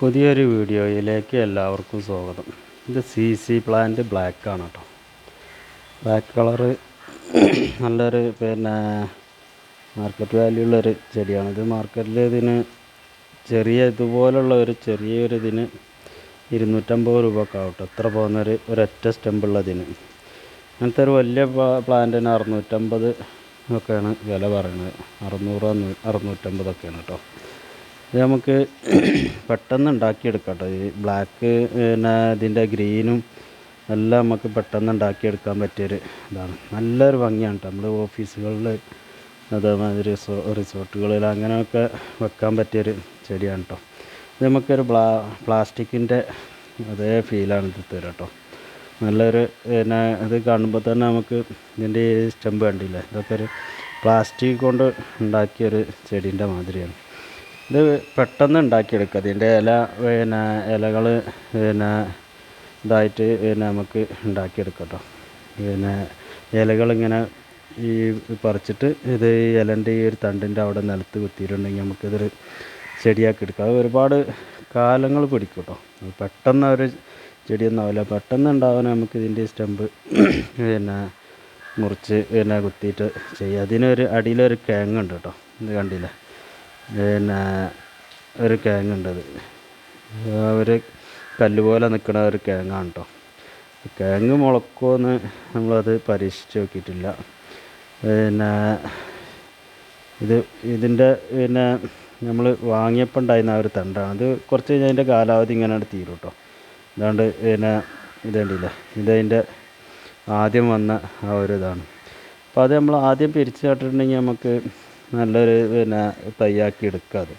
പുതിയൊരു വീഡിയോയിലേക്ക് എല്ലാവർക്കും സ്വാഗതം. ഇത് സി സി പ്ലാന്റ് ബ്ലാക്ക് ആണ് കേട്ടോ. ബ്ലാക്ക് കളറ് നല്ലൊരു പിന്നെ മാർക്കറ്റ് വാല്യൂ ഉള്ളൊരു ചെടിയാണ്. ഇത് മാർക്കറ്റിൽ ഇതിന് ചെറിയ ഇതുപോലുള്ള ഒരു ചെറിയൊരു ഇതിന് ഇരുന്നൂറ്റമ്പത് രൂപ ഒക്കെ ആവട്ടെ എത്ര പോകുന്നൊരു ഒരൊറ്റ സ്റ്റെമ്പുള്ളതിന് അങ്ങനത്തെ ഒരു വലിയ പ്ലാന്റിന് അറുന്നൂറ്റമ്പത് ഒക്കെയാണ് വില പറയുന്നത്. അറുന്നൂറ് അറുന്നൂറ്റമ്പതൊക്കെയാണ് കേട്ടോ. ഇത് നമുക്ക് പെട്ടെന്ന് ഉണ്ടാക്കിയെടുക്കാം ഈ ബ്ലാക്ക് പിന്നെ ഇതിന്റെ ഗ്രീനും എല്ലാം നമുക്ക് പെട്ടെന്ന് ഉണ്ടാക്കിയെടുക്കാൻ പറ്റിയൊരു ഇതാണ്. നല്ലൊരു ഭംഗിയാണ് കേട്ടോ നമ്മൾ ഓഫീസുകളിൽ അതേമാതിരി റിസോ റിസോർട്ടുകളിൽ അങ്ങനെയൊക്കെ വെക്കാൻ പറ്റിയൊരു ചെടിയാണ് കേട്ടോ ഇത് നമുക്കൊരു ബ്ലാ പ്ലാസ്റ്റിക്കിന്റെ അതേ ഫീലാണ് ഇത് തരാം കേട്ടോ നല്ലൊരു പിന്നെ ഇത് കാണുമ്പോൾ തന്നെ നമുക്ക് ഇതിന്റെ സ്റ്റെമ്പ് കണ്ടില്ലേ? ഇതൊക്കെ ഒരു പ്ലാസ്റ്റിക് കൊണ്ട് ഉണ്ടാക്കിയൊരു ചെടീന്റെ മാതിരിയാണ്. ഇത് പെട്ടെന്ന് ഉണ്ടാക്കിയെടുക്കുക. ഇതിന്റെ ഇല പിന്നെ ഇലകൾ പിന്നെ ഇതായിട്ട് പിന്നെ നമുക്ക് ഉണ്ടാക്കിയെടുക്കാം കേട്ടോ. പിന്നെ ഇലകളിങ്ങനെ ഈ പറിച്ചിട്ട് ഇത് ഈ ഇലന്റെ ഈ ഒരു തണ്ടിന്റെ അവിടെ നിലത്ത് കുത്തിയിട്ടുണ്ടെങ്കിൽ നമുക്കിതൊരു ചെടിയാക്കി എടുക്കാം. അത് ഒരുപാട് കാലങ്ങൾ പിടിക്കും കേട്ടോ. പെട്ടെന്ന് ഒരു ചെടിയൊന്നും ആവില്ല. പെട്ടെന്ന് ഉണ്ടാവാൻ നമുക്ക് ഇതിന്റെ സ്റ്റെമ്പ് പിന്നെ മുറിച്ച് പിന്നെ കുത്തിയിട്ട് ചെയ്യുക അതിനൊരു അടിയിലൊരു കിഴങ്ങുണ്ട് കേട്ടോ. ഇത് കണ്ടില്ലേ? പിന്നെ ഒരു കിഴങ്ങുണ്ടത് അവർ കല്ല് പോലെ നിൽക്കുന്ന ഒരു കിഴങ്ങാണ് കേട്ടോ കിഴങ്ങ് മുളക്കുമെന്ന് നമ്മളത് പരീക്ഷിച്ച് നോക്കിയിട്ടില്ല. പിന്നെ ഇത് ഇതിന്റെ പിന്നെ നമ്മൾ വാങ്ങിയപ്പോൾ ഉണ്ടായിരുന്ന ആ ഒരു തണ്ടാണ്. ഇത് കുറച്ച് കഴിഞ്ഞാൽ അതിന്റെ കാലാവധി ഇങ്ങനെ തീരും കേട്ടോ ഇതാണ്ട് പിന്നെ ഇത് കണ്ടില്ലേ? ഇതതിന്റെ ആദ്യം വന്ന ആ ഒരു ഇതാണ്. അപ്പോൾ അത് നമ്മൾ ആദ്യം പിരിച്ചു നട്ടിട്ടുണ്ടെങ്കിൽ നമുക്ക് നല്ലൊരു പിന്നെ തയ്യാക്കി എടുക്കുക അത്.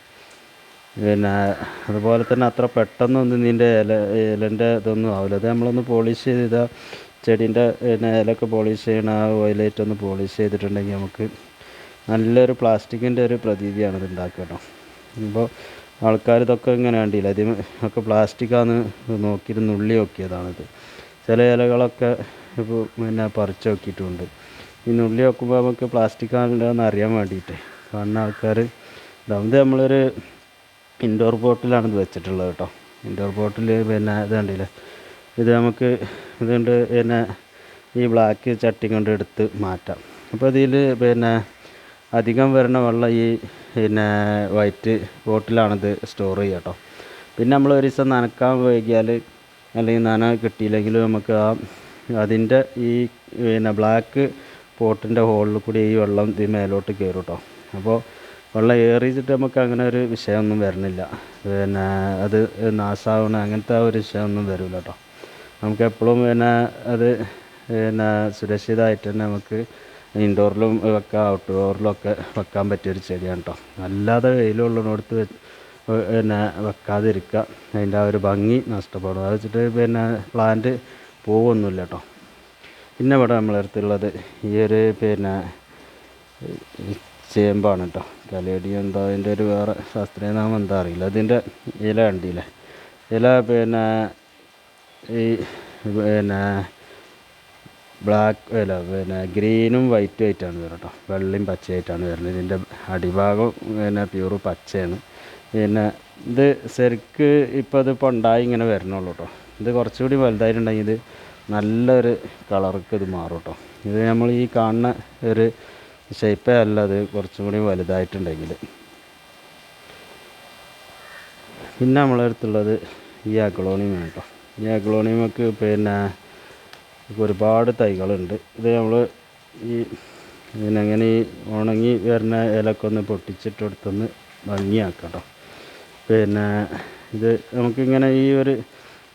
പിന്നെ അതുപോലെ തന്നെ അത്ര പെട്ടെന്നൊന്നും ഇതിന്റെ ഇല ഇലന്റെ ഇതൊന്നും ആവില്ല. അത് നമ്മളൊന്ന് പോളിഷ് ചെയ്ത ചെടീന്റെ പിന്നെ ഇലയൊക്കെ പോളിഷ് ചെയ്യണ ആ ഓയിലേറ്റ് ഒന്ന് പോളിഷ് ചെയ്തിട്ടുണ്ടെങ്കിൽ നമുക്ക് നല്ലൊരു പ്ലാസ്റ്റിക്കിന്റെ ഒരു പ്രതീതിയാണ് ഇത് ഉണ്ടാക്കുക ഇപ്പോൾ ആൾക്കാർ ഇതൊക്കെ ഇങ്ങനെ കണ്ടില്ല? ഇതിന് ഒക്കെ പ്ലാസ്റ്റിക്കാന്ന് നോക്കിയിട്ട് നുള്ളി നോക്കിയതാണിത്. ചില ഇലകളൊക്കെ ഇപ്പോൾ പിന്നെ പറിച്ചു നോക്കിയിട്ടുണ്ട്. ഈ നുള്ളി വെക്കുമ്പോൾ നമുക്ക് പ്ലാസ്റ്റിക് ആണെന്ന് അറിയാൻ വേണ്ടിയിട്ട് കാണുന്ന ആൾക്കാർ ഇതാവുന്നത് ഇത് നമ്മളൊരു ഇൻഡോർ ബോട്ടിലാണ് ഇത് വെച്ചിട്ടുള്ളത് കേട്ടോ ഇൻഡോർ ബോട്ടിൽ പിന്നെ ഇത് കണ്ടില്ലേ? ഇത് നമുക്ക് ഇതുകൊണ്ട് പിന്നെ ഈ ബ്ലാക്ക് ചട്ടി കൊണ്ട് എടുത്ത് മാറ്റാം. അപ്പോൾ ഇതിൽ പിന്നെ അധികം വരുന്ന വെള്ളം ഈ പിന്നെ വൈറ്റ് ബോട്ടിലാണിത് സ്റ്റോർ ചെയ്യുക കേട്ടോ പിന്നെ നമ്മൾ ഒരു ദിവസം നനക്കാൻ വൈകിയാൽ അല്ലെങ്കിൽ നന കിട്ടിയില്ലെങ്കിൽ നമുക്ക് ആ അതിന്റെ ഈ പിന്നെ ബ്ലാക്ക് പോട്ടിന്റെ ഹോളിൽ കൂടി ഈ വെള്ളം ഇത് മേലോട്ട് കയറും കേട്ടോ അപ്പോൾ വെള്ളം ഏറിച്ചിട്ട് നമുക്ക് അങ്ങനെ ഒരു വിഷയമൊന്നും വരുന്നില്ല. പിന്നെ അത് നാശാവണ അങ്ങനത്തെ ആ ഒരു വിഷയമൊന്നും വരില്ല കേട്ടോ നമുക്ക് എപ്പോഴും പിന്നെ അത് പിന്നെ സുരക്ഷിതമായിട്ട് തന്നെ നമുക്ക് ഇൻഡോറിലും വെക്കാം ഔട്ട്ഡോറിലൊക്കെ വെക്കാൻ പറ്റിയൊരു ചെടിയാണ് കേട്ടോ അല്ലാതെ വെയിലുള്ളിടത്ത് വെ പിന്നെ വെക്കാതിരിക്കുക അതിന്റെ ആ ഒരു ഭംഗി നഷ്ടപ്പെടും. അത് വെച്ചിട്ട് പിന്നെ പ്ലാന്റ് പോവൊന്നുമില്ല കേട്ടോ പിന്നെ ഇവിടെ നമ്മളെ അടുത്തുള്ളത് ഈ ഒരു പിന്നെ ചേമ്പാണ് കേട്ടോ. കലേടി എന്താ അതിന്റെ ഒരു വേറെ ശാസ്ത്രീയ നാമം എന്താ അറിയില്ല. അതിന്റെ ഇല കണ്ടില്ലേ? ഇല പിന്നെ ഈ പിന്നെ ബ്ലാക്ക് ഇല പിന്നെ ഗ്രീനും വൈറ്റും ആയിട്ടാണ് വരുന്നത് കേട്ടോ. വെള്ളയും പച്ചയായിട്ടാണ് വരുന്നത്. ഇതിന്റെ അടിഭാഗം പിന്നെ പ്യൂറ് പച്ചയാണ്. പിന്നെ ഇത് ശരിക്ക് ഇപ്പോൾ ഇതിപ്പോൾ ഉണ്ടായി ഇങ്ങനെ വരണുള്ളൂ കേട്ടോ. ഇത് കുറച്ചുകൂടി വലുതായിട്ടുണ്ടെങ്കിൽ ഇത് നല്ലൊരു കളർക്ക് ഇത് മാറും കേട്ടോ ഇത് നമ്മൾ ഈ കാണുന്ന ഒരു ഷേപ്പേ അല്ല അത് കുറച്ചും കൂടി വലുതായിട്ടുണ്ടെങ്കിൽ. പിന്നെ നമ്മളെ അടുത്തുള്ളത് ഈ അഗ്ലോണിയം കേട്ടോ ഈ അഗ്ലോണിയമൊക്കെ പിന്നെ ഒരുപാട് തൈകളുണ്ട്. ഇത് നമ്മൾ ഈ ഇതിനങ്ങനെ ഈ ഉണങ്ങി വരുന്ന ഇലക്കെ ഒന്ന് പൊട്ടിച്ചിട്ടെടുത്തൊന്ന് ഭംഗിയാക്കാം കേട്ടോ പിന്നെ ഇത് നമുക്കിങ്ങനെ ഈ ഒരു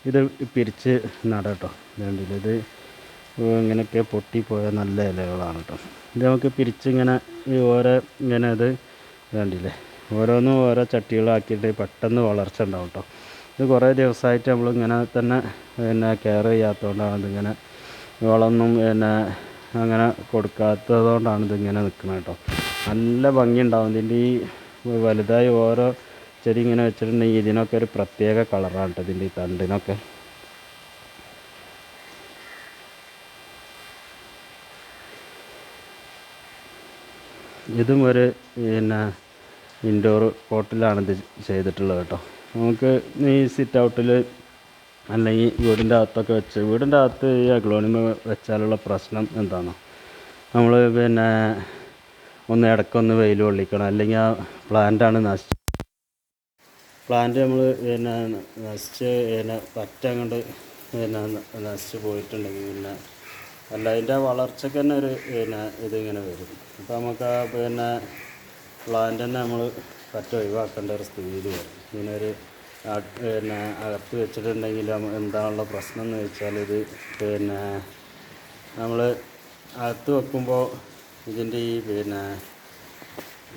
ഇത് പിരിച്ച് നടാം കേട്ടോ. വേണ്ടില്ല ഇത് ഇങ്ങനെയൊക്കെ പൊട്ടിപ്പോയ നല്ല ഇലകളാണ് കേട്ടോ. ഇത് നമുക്ക് പിരിച്ചിങ്ങനെ ഓരോ ഇങ്ങനെ ഇത് വേണ്ടില്ലേ ഓരോന്നും ഓരോ ചട്ടികളാക്കിയിട്ട് പെട്ടെന്ന് വളർച്ച ഉണ്ടാവും കേട്ടോ. ഇത് കുറേ ദിവസമായിട്ട് നമ്മളിങ്ങനെ തന്നെ പിന്നെ കെയർ ചെയ്യാത്തതുകൊണ്ടാണ് ഇതിങ്ങനെ വളമൊന്നും പിന്നെ അങ്ങനെ കൊടുക്കാത്തതുകൊണ്ടാണ് ഇതിങ്ങനെ നിൽക്കുന്നത് കേട്ടോ. നല്ല ഭംഗി ഉണ്ടാവും. ഇതിന്റെ ഈ വലുതായി ഓരോ ചെടി ഇങ്ങനെ വെച്ചിട്ടുണ്ടെങ്കിൽ ഇതിനൊക്കെ ഒരു പ്രത്യേക കളറാണ് കേട്ടോ ഇതിന്റെ ഈ തണ്ടിനൊക്കെ. ഇതും ഒരു പിന്നെ ഇൻഡോർ പോട്ടിലാണ് ഇത് ചെയ്തിട്ടുള്ളത് കേട്ടോ നമുക്ക് ഈ സിറ്റ് ഔട്ടിൽ അല്ലെങ്കിൽ വീടിന്റെ അകത്തൊക്കെ വെച്ച് വീടിന്റെ അകത്ത് ഈ അഗ്ലോണിമ വെച്ചാലുള്ള പ്രശ്നം എന്താണോ നമ്മൾ പിന്നെ ഒന്ന് ഇടയ്ക്കൊന്ന് വെയിൽ കൊള്ളിക്കണം. അല്ലെങ്കിൽ ആ പ്ലാന്റാണ് നശിച്ച് പ്ലാന്റ് നമ്മൾ പിന്നെ നശിച്ച് പിന്നെ പറ്റ അങ്ങോട്ട് പിന്നെ നശിച്ച് പോയിട്ടുണ്ടെങ്കിൽ പിന്നെ അല്ല അതിന്റെ വളർച്ചയ്ക്ക് തന്നെ ഒരു പിന്നെ ഇതിങ്ങനെ വരും. അപ്പോൾ നമുക്ക് ആ പിന്നെ പ്ലാന്റ് തന്നെ നമ്മൾ പറ്റ ഒഴിവാക്കേണ്ട ഒരു സ്ഥിതിയിൽ വരും. ഇതിനൊരു പിന്നെ അകത്ത് വെച്ചിട്ടുണ്ടെങ്കിൽ എന്താണുള്ള പ്രശ്നം എന്ന് വെച്ചാൽ ഇത് പിന്നെ നമ്മൾ അകത്ത് വെക്കുമ്പോൾ ഇതിന്റെ ഈ പിന്നെ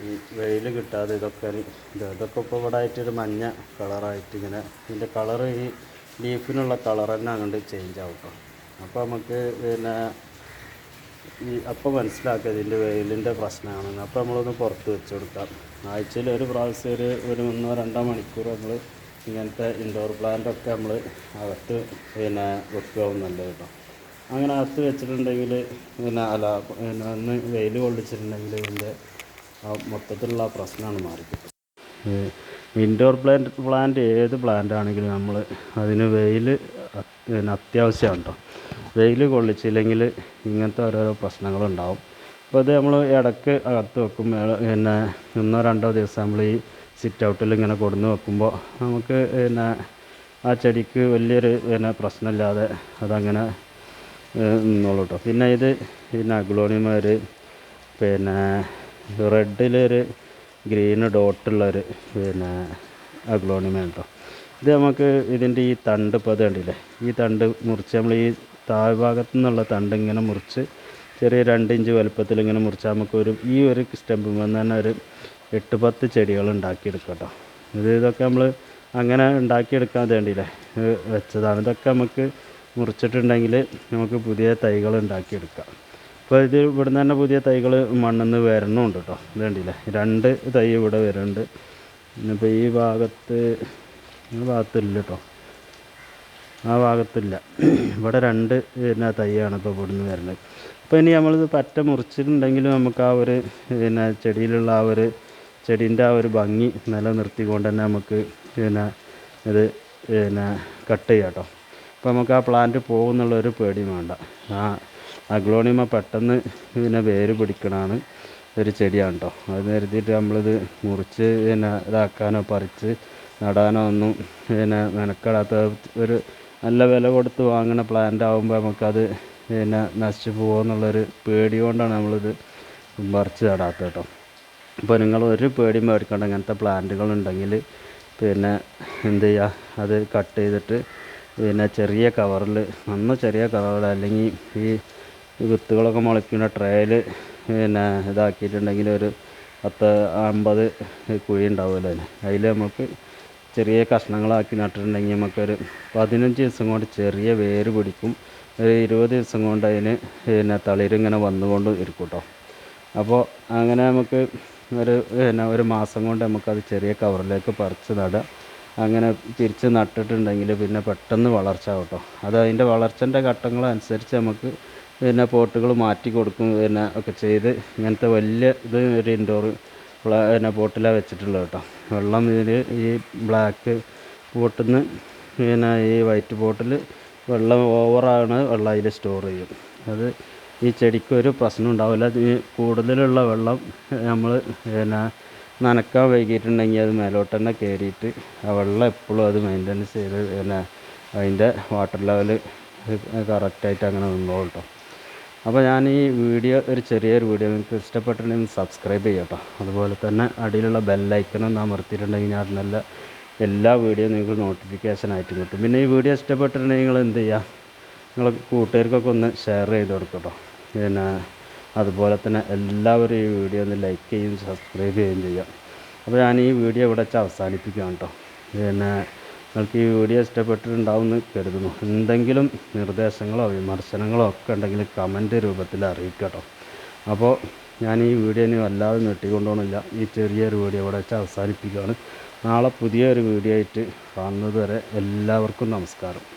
ഈ വെയിൽ കിട്ടാതെ ഇതൊക്കെ ഒരു ഇത്. ഇതൊക്കെ ഇപ്പോൾ ഇവിടെ ആയിട്ടൊരു മഞ്ഞ കളറായിട്ട് ഇങ്ങനെ ഇതിന്റെ കളറ് ഈ ലീഫിനുള്ള കളർ തന്നെ അങ്ങോട്ട് ചേഞ്ച് ആവും അപ്പോൾ നമുക്ക് പിന്നെ ഈ അപ്പോൾ മനസ്സിലാക്കുക ഇതിന്റെ വെയിലിന്റെ പ്രശ്നമാണെന്ന് അപ്പോൾ നമ്മളൊന്ന് പുറത്ത് വെച്ച് കൊടുക്കാം. ആഴ്ചയിൽ ഒരു പ്രാവശ്യം ഒരു ഒരു ഒന്നോ രണ്ടോ മണിക്കൂർ നമ്മൾ ഇങ്ങനത്തെ ഇൻഡോർ പ്ലാന്റൊക്കെ നമ്മൾ അകത്ത് പിന്നെ വെക്കുകയാവും കേട്ടോ അങ്ങനെ അകത്ത് വെച്ചിട്ടുണ്ടെങ്കിൽ പിന്നെ അല്ല പിന്നെ ഒന്ന് വെയിൽ കൊള്ളിച്ചിട്ടുണ്ടെങ്കിൽ ഇതിന്റെ ആ മൊത്തത്തിലുള്ള പ്രശ്നമാണ് മാറിക്കിട്ടുന്നത്. ഇൻഡോർ പ്ലാന്റ് പ്ലാന്റ് ഏത് പ്ലാന്റ് ആണെങ്കിലും നമ്മൾ അതിന് വെയിൽ പിന്നെ അത്യാവശ്യമാണ് കേട്ടോ വെയിൽ കൊള്ളിച്ചില്ലെങ്കിൽ ഇങ്ങനത്തെ ഓരോരോ പ്രശ്നങ്ങളുണ്ടാവും. അപ്പോൾ അത് നമ്മൾ ഇടയ്ക്ക് അകത്ത് വെക്കും. പിന്നെ ഒന്നോ രണ്ടോ ദിവസം നമ്മൾ ഈ സിറ്റ് ഔട്ടിൽ ഇങ്ങനെ കൊടുന്ന് വെക്കുമ്പോൾ നമുക്ക് പിന്നെ ആ ചെടിക്ക് വലിയൊരു പിന്നെ പ്രശ്നമില്ലാതെ അതങ്ങനെ നിന്നോളൂ കേട്ടോ പിന്നെ ഇത് പിന്നെ അഗ്ലോണിമാർ പിന്നെ റെഡിലൊരു ഗ്രീന് ഡോട്ടുള്ളൊരു പിന്നെ അഗ്ലോണിമ കേട്ടോ ഇത് നമുക്ക് ഇതിന്റെ ഈ തണ്ട് ഇപ്പോൾ കണ്ടില്ലേ? ഈ തണ്ട് മുറിച്ച് നമ്മൾ ഈ താഴ്ഭാഗത്തു നിന്നുള്ള തണ്ട് ഇങ്ങനെ മുറിച്ച് ചെറിയ രണ്ട് ഇഞ്ച് വലുപ്പത്തിൽ ഇങ്ങനെ മുറിച്ചാൽ നമുക്ക് ഒരു ഈ ഒരു സ്റ്റെമ്പിൽ തന്നെ ഒരു എട്ട് പത്ത് ചെടികൾ ഉണ്ടാക്കിയെടുക്കാം കേട്ടോ ഇത് ഇതൊക്കെ നമ്മൾ അങ്ങനെ ഉണ്ടാക്കിയെടുക്കാൻ വേണ്ടിയില്ലേ വെച്ചതാണ്. ഇതൊക്കെ നമുക്ക് മുറിച്ചിട്ടുണ്ടെങ്കിൽ നമുക്ക് പുതിയ തൈകൾ ഉണ്ടാക്കിയെടുക്കാം. ഇപ്പോൾ ഇത് ഇവിടുന്ന് തന്നെ പുതിയ തൈകൾ മണ്ണിൽ നിന്ന് വരണമുണ്ട് കേട്ടോ ഇത് കണ്ടില്ലേ? രണ്ട് തൈ ഇവിടെ വരുന്നുണ്ട്. ഇന്നിപ്പോൾ ഈ ഭാഗത്ത് ഭാഗത്തില്ല കേട്ടോ ആ ഭാഗത്തില്ല. ഇവിടെ രണ്ട് പിന്നെ തൈയാണ് ഇപ്പോൾ ഇവിടുന്ന് വരുന്നത്. അപ്പോൾ ഇനി നമ്മളിത് പറ്റ മുറിച്ചിട്ടുണ്ടെങ്കിലും നമുക്ക് ആ ഒരു പിന്നെ ചെടിയിലുള്ള ആ ഒരു ചെടീന്റെ ആ ഒരു ഭംഗി നിലനിർത്തിക്കൊണ്ട് തന്നെ നമുക്ക് പിന്നെ ഇത് പിന്നെ കട്ട് ചെയ്യാം കേട്ടോ അപ്പോൾ നമുക്ക് ആ പ്ലാന്റ് പോകുന്നുള്ളൊരു പേടി വേണ്ട. ആ അഗ്ലോണിമ പെട്ടെന്ന് പിന്നെ വേര് പിടിക്കണതാണ് ഒരു ചെടിയാണ് കേട്ടോ അത് കരുതിയിട്ട് നമ്മളിത് മുറിച്ച് പിന്നെ ഇതാക്കാനോ പറിച്ച് നടാനോ ഒന്നും പിന്നെ മെനക്കെടാത്ത ഒരു നല്ല വില കൊടുത്ത് വാങ്ങുന്ന പ്ലാന്റ് ആകുമ്പോൾ നമുക്കത് പിന്നെ നശിച്ചു പോകുമെന്നുള്ളൊരു പേടി കൊണ്ടാണ് നമ്മളിത് പറിച്ച് നടാത്തത് കേട്ടോ അപ്പോൾ നിങ്ങൾ ഒരു പേടി മേടിക്കേണ്ട ഇങ്ങനത്തെ പ്ലാന്റുകൾ ഉണ്ടെങ്കിൽ പിന്നെ എന്ത് ചെയ്യുക അത് കട്ട് ചെയ്തിട്ട് പിന്നെ ചെറിയ കവറിൽ നന്ന ചെറിയ കവറിൽ അല്ലെങ്കിൽ ഈ വിത്തുകളൊക്കെ മുളയ്ക്കുന്ന ട്രേയിൽ പിന്നെ ഇതാക്കിയിട്ടുണ്ടെങ്കിൽ ഒരു പത്ത് അമ്പത് കുഴി ഉണ്ടാവുമല്ലോ അതിന്. അതിൽ നമുക്ക് ചെറിയ കഷ്ണങ്ങളാക്കി നട്ടിട്ടുണ്ടെങ്കിൽ നമുക്കൊരു പതിനഞ്ച് ദിവസം കൊണ്ട് ചെറിയ വേര് പിടിക്കും. ഒരു ഇരുപത് ദിവസം കൊണ്ട് അതിന് പിന്നെ തളിരിങ്ങനെ വന്നുകൊണ്ട് ഇരിക്കും കേട്ടോ അപ്പോൾ അങ്ങനെ നമുക്ക് ഒരു പിന്നെ ഒരു മാസം കൊണ്ട് നമുക്കത് ചെറിയ കവറിലേക്ക് പറിച്ച് നടാം. അങ്ങനെ തിരിച്ച് നട്ടിട്ടുണ്ടെങ്കിൽ പിന്നെ പെട്ടെന്ന് വളർച്ച കേട്ടോ അത് അതിന്റെ വളർച്ചന്റെ ഘട്ടങ്ങളനുസരിച്ച് നമുക്ക് പിന്നെ പോട്ടുകൾ മാറ്റി കൊടുക്കും പിന്നെ ഒക്കെ ചെയ്ത് ഇങ്ങനത്തെ വലിയ ഇത് ഒരു ഇൻഡോർ പിന്നെ പോട്ടിലാണ് വെച്ചിട്ടുള്ളത് കേട്ടോ. വെള്ളം ഇതിൽ ഈ ബ്ലാക്ക് പോട്ടിൽ നിന്ന് പിന്നെ ഈ വൈറ്റ് പോട്ടിൽ വെള്ളം ഓവറാണ് വെള്ളം അതിൽ സ്റ്റോർ ചെയ്യും. അത് ഈ ചെടിക്കൊരു പ്രശ്നം ഉണ്ടാവില്ല. ഈ കൂടുതലുള്ള വെള്ളം നമ്മൾ പിന്നെ നനക്കാൻ വൈകിട്ടുണ്ടെങ്കിൽ അത് മേലോട്ട് തന്നെ കയറിയിട്ട് ആ വെള്ളം എപ്പോഴും അത് മെയിന്റനൻസ് ചെയ്ത് പിന്നെ അതിന്റെ വാട്ടർ ലെവൽ കറക്റ്റായിട്ട് അങ്ങനെ നിന്നോളും കേട്ടോ. അപ്പോൾ ഞാൻ ഈ വീഡിയോ ഒരു ചെറിയൊരു വീഡിയോ നിങ്ങൾക്ക് ഇഷ്ടപ്പെട്ടിട്ടുണ്ടെങ്കിൽ സബ്സ്ക്രൈബ് ചെയ്യാം കേട്ടോ. അതുപോലെ തന്നെ അടിയിലുള്ള ബെല്ലൈക്കനും നാം അമർത്തിയിട്ടുണ്ടെങ്കിൽ ഞാൻ നല്ല എല്ലാ വീഡിയോ നിങ്ങൾക്ക് നോട്ടിഫിക്കേഷൻ ആയിട്ട് കിട്ടും. പിന്നെ ഈ വീഡിയോ ഇഷ്ടപ്പെട്ടിട്ടുണ്ടെങ്കിൽ നിങ്ങൾ എന്ത് ചെയ്യുക? നിങ്ങൾ കൂട്ടുകാർക്കൊക്കെ ഒന്ന് ഷെയർ ചെയ്ത് കൊടുക്കട്ടോ കേട്ടോ. പിന്നെ അതുപോലെ തന്നെ എല്ലാവരും ഈ വീഡിയോ ഒന്ന് ലൈക്ക് ചെയ്യുകയും സബ്സ്ക്രൈബ് ചെയ്യുകയും ചെയ്യാം അപ്പോൾ ഞാൻ ഈ വീഡിയോ ഇവിടെ വെച്ച് അവസാനിപ്പിക്കുകയാണ് കേട്ടോ. പിന്നെ നിങ്ങൾക്ക് ഈ വീഡിയോ ഇഷ്ടപ്പെട്ടിട്ടുണ്ടാവും എന്ന് കരുതുന്നു. എന്തെങ്കിലും നിർദ്ദേശങ്ങളോ വിമർശനങ്ങളോ ഒക്കെ ഉണ്ടെങ്കിൽ കമന്റ് രൂപത്തിൽ അറിയിക്കുക കേട്ടോ. അപ്പോൾ ഞാൻ ഈ വീഡിയോ ഇനി വല്ലാതെ നീട്ടിക്കൊണ്ടുപോകണില്ല ഈ ചെറിയൊരു വീഡിയോ ഇവിടെ വെച്ച് അവസാനിപ്പിക്കുകയാണ്. നാളെ പുതിയൊരു വീഡിയോ ആയിട്ട് കാണുന്നത് വരെ എല്ലാവർക്കും നമസ്കാരം.